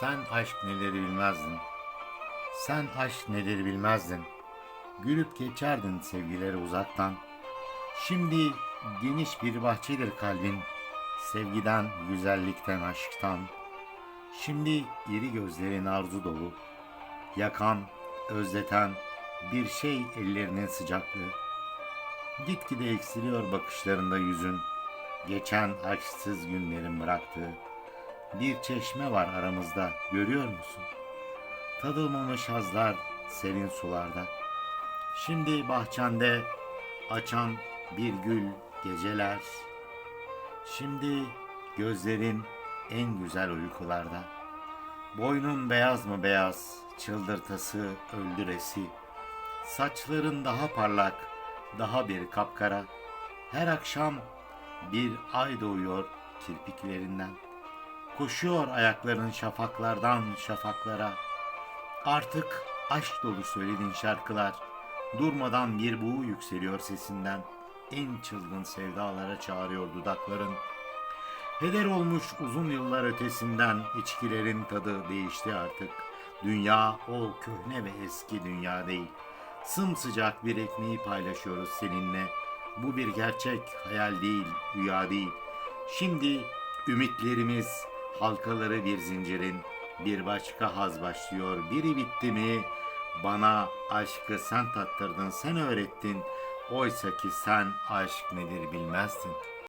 Sen aşk neleri bilmezdin. Sen aşk neleri bilmezdin. Gülüp geçerdin sevgileri uzaktan. Şimdi geniş bir bahçedir kalbin. Sevgiden, güzellikten, aşktan. Şimdi iri gözlerin arzu dolu. Yakan, özleten bir şey ellerinin sıcaklığı. Gitgide eksiliyor bakışlarında yüzün. Geçen aşksız günlerin bıraktığı. Bir çeşme var aramızda görüyor musun? Tadılmamış hazlar serin sularda. Şimdi bahçende açan bir gül geceler. Şimdi gözlerin en güzel uykularda. Boynun beyaz mı beyaz, çıldırtası öldüresi. Saçların daha parlak, daha bir kapkara. Her akşam bir ay doğuyor kirpiklerinden. Koşuyor ayakların şafaklardan şafaklara. Artık aşk dolu söylediğin şarkılar. Durmadan bir buğu yükseliyor sesinden. En çılgın sevdalara çağırıyor dudakların. Heder olmuş uzun yıllar ötesinden içkilerin tadı değişti artık. Dünya o köhne ve eski dünya değil. Sımsıcak bir ekmeği paylaşıyoruz seninle. Bu bir gerçek, hayal değil, rüya değil. Şimdi ümitlerimiz halkaları bir zincirin bir başka haz başlıyor. Biri bitti mi bana aşkı sen tattırdın, sen öğrettin. Oysa ki sen aşk nedir bilmezdin.